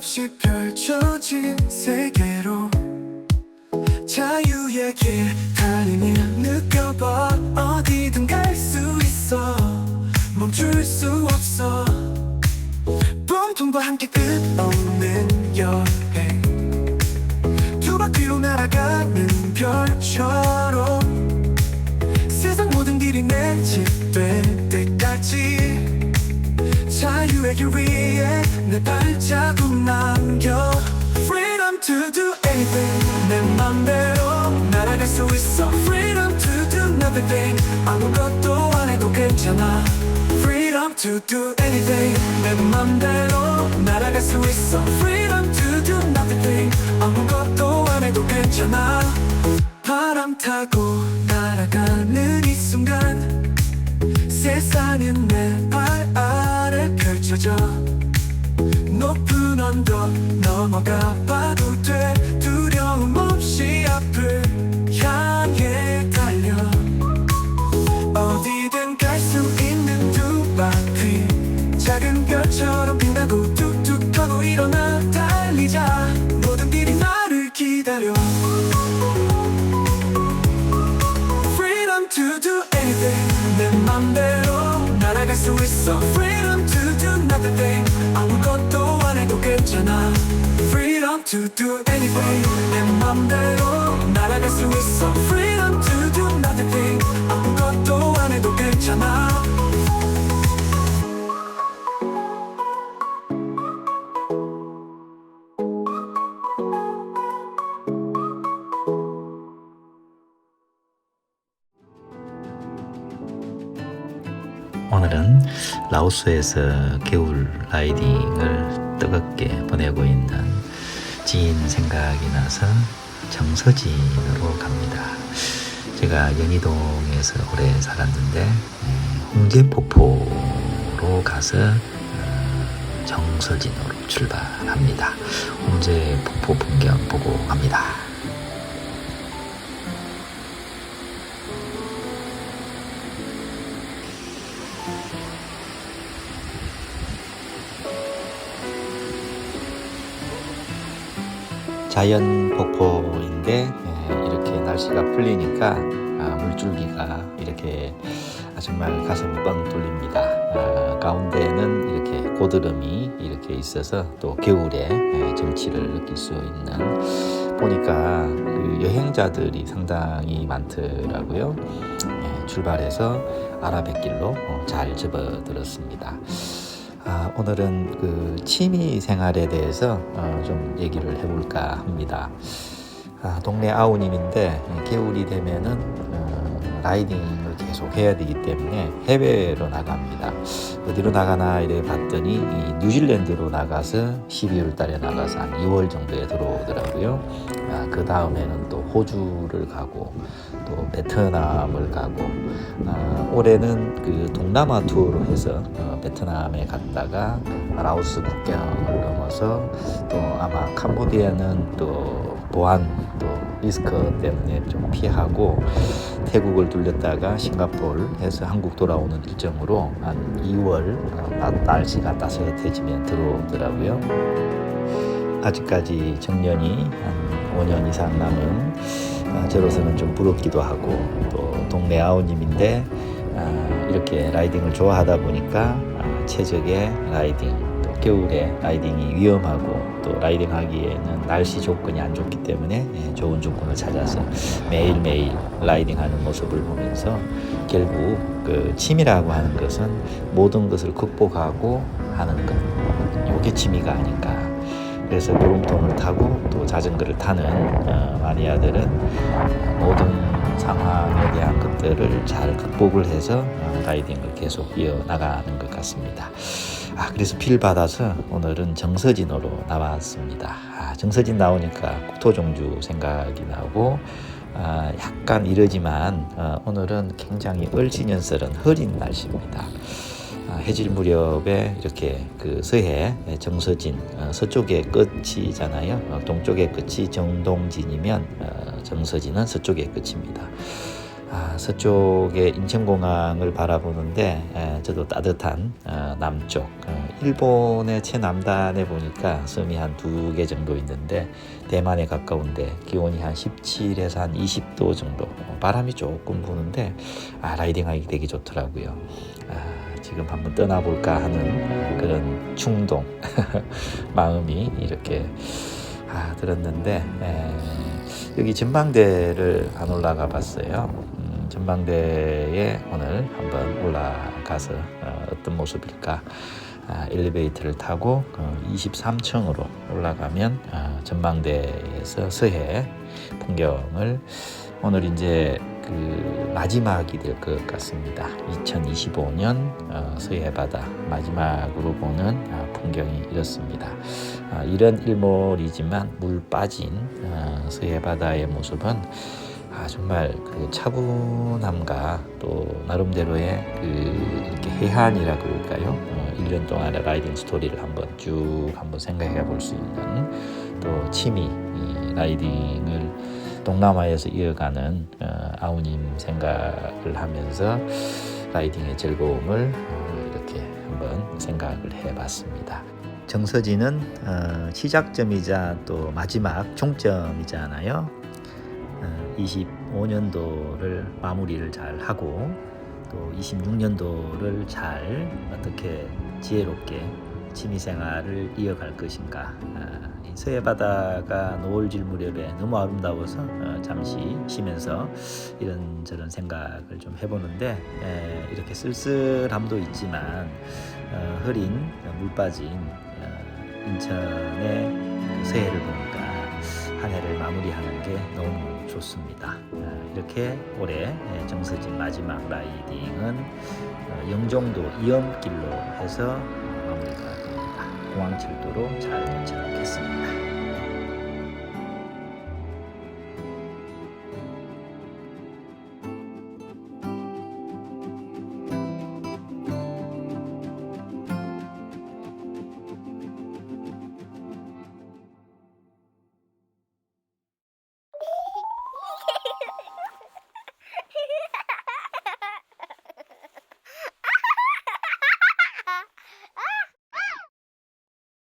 없이 펼쳐진 세계로 자유의 길 달리니 느껴봐. 어디든 갈 수 있어. 멈출 수 없어. 봄통과 함께 끝없는 여행. 두 바퀴로 날아가는 별처럼 자유의 길 위에 내 발자국 남겨 Freedom to do anything 내 맘대로 날아갈 수 있어 Freedom to do nothing 아무것도 안 해도 괜찮아 Freedom to do anything 내 맘대로 날아갈 수 있어 Freedom to do nothing 아무것도 안 해도 괜찮아 바람 타고 날아가는 이 순간 세상은 내 펼쳐져 높은 언덕 넘어가 봐도 돼 맘대로 날아갈 수 있어 Freedom to do nothing 아무것도 안 해도 괜찮아 Freedom to do anything 내 맘대로 날아갈 수 있어 Freedom to do nothing 아무것도 안 해도 괜찮아 오늘은 라오스에서 겨울 라이딩을 뜨겁게 보내고 있는 지인 생각이 나서 정서진으로 갑니다. 제가 연희동에서 오래 살았는데 음, 홍제폭포로 가서 어, 정서진으로 출발합니다. 홍제폭포 풍경 보고 갑니다. 자연 폭포인데 예, 이렇게 날씨가 풀리니까 아, 물줄기가 이렇게 아, 정말 가슴이 뻥 뚫립니다. 아, 가운데는 이렇게 고드름이 이렇게 있어서 또 겨울에 예, 정취를 느낄 수 있는 보니까 그 여행자들이 상당히 많더라고요. 예, 출발해서 아라뱃길로 어, 잘 접어들었습니다. 아, 오늘은 그 취미 생활에 대해서 어, 좀 얘기를 해볼까 합니다. 아, 동네 아우님인데 겨울이 되면은 어, 라이딩을 계속 해야 되기 때문에 해외로 나갑니다. 어디로 나가나 이래 봤더니 이 뉴질랜드로 나가서 12월 달에 나가서 한 2월 정도에 들어오더라고요. 아, 그 다음에는 또 호주를 가고 또 베트남을 가고 아, 올해는 그 동남아 투어로 해서 어, 베트남에 갔다가 라오스 국경을 넘어서 또 아마 캄보디아는 또 보안 또 리스크 때문에 좀 피하고 태국을 들렸다가 싱가포르 해서 한국 돌아오는 일정으로 한 2월 어, 나- 날씨가 따스해지면 들어오더라고요. 아직까지 정년이 한 5년 이상 남은 아, 저로서는 좀 부럽기도 하고 또 동네 아우님인데 아, 이렇게 라이딩을 좋아하다 보니까 아, 최적의 라이딩 또 겨울에 라이딩이 위험하고 또 라이딩하기에는 날씨 조건이 안 좋기 때문에 예, 좋은 조건을 찾아서 매일매일 라이딩하는 모습을 보면서 결국 그 취미라고 하는 것은 모든 것을 극복하고 하는 것 이게 취미가 아닌가 그래서 구름통을 타고 또 자전거를 타는 어, 마니아들은 모든 상황에 대한 것들을 잘 극복을 해서 어, 라이딩을 계속 이어나가는 것 같습니다. 아, 그래서 필 받아서 오늘은 정서진으로 나왔습니다. 아, 정서진 나오니까 국토종주 생각이 나고 아, 약간 이러지만 어, 오늘은 굉장히 얼지년스런 흐린 날씨입니다. 아, 해질 무렵에 이렇게 그 서해 정서진 어, 서쪽의 끝이잖아요. 어, 동쪽의 끝이 정동진이면 어, 정서진은 서쪽의 끝입니다. 아, 서쪽의 인천공항을 바라보는데 에, 저도 따뜻한 어, 남쪽 어, 일본의 최남단에 보니까 섬이 한 두 개 정도 있는데 대만에 가까운데 기온이 한 17에서 한 20도 정도 어, 바람이 조금 부는데 아, 라이딩하기 되게 좋더라고요 아, 지금 한번 떠나볼까 하는 그런 충동 마음이 이렇게 아, 들었는데 에, 여기 전망대를 안 올라가 봤어요. 음, 전망대에 오늘 한번 올라가서 어, 어떤 모습일까 아, 엘리베이터를 타고 어, 23층으로 올라가면 어, 전망대에서 서해 풍경을 오늘 이제 그 마지막이 될 것 같습니다. 2025년 어, 서해 바다 마지막으로 보는 아, 풍경이 이렇습니다. 아, 이런 일몰이지만 물 빠진 어, 서해 바다의 모습은 아, 정말 그 차분함과 또 나름대로의 그 이렇게 해안이라 그럴까요? 어, 1년 동안의 라이딩 스토리를 한번 쭉 한번 생각해 볼 수 있는 또 취미 이 라이딩을 동남아에서 이어가는 어, 아우님 생각을 하면서 라이딩의 즐거움을 어, 이렇게 한번 생각을 해 봤습니다. 정서지는 어, 시작점이자 또 마지막 종점이잖아요. 어, 25년도를 마무리를 잘 하고 또 26년도를 잘 어떻게 지혜롭게 취미생활을 이어갈 것인가. 아, 이 서해 바다가 노을질 무렵에 너무 아름다워서 어, 잠시 쉬면서 이런저런 생각을 좀 해보는데 에, 이렇게 쓸쓸함도 있지만 어, 흐린 물 빠진 어, 인천의 그 새해를 보니까 한 해를 마무리하는 게 너무 좋습니다. 어, 이렇게 올해 예, 정서진 마지막 라이딩은 어, 영종도 이엄길로 해서 마무리가 됩니다. 공항철도로 잘 도착했습니다.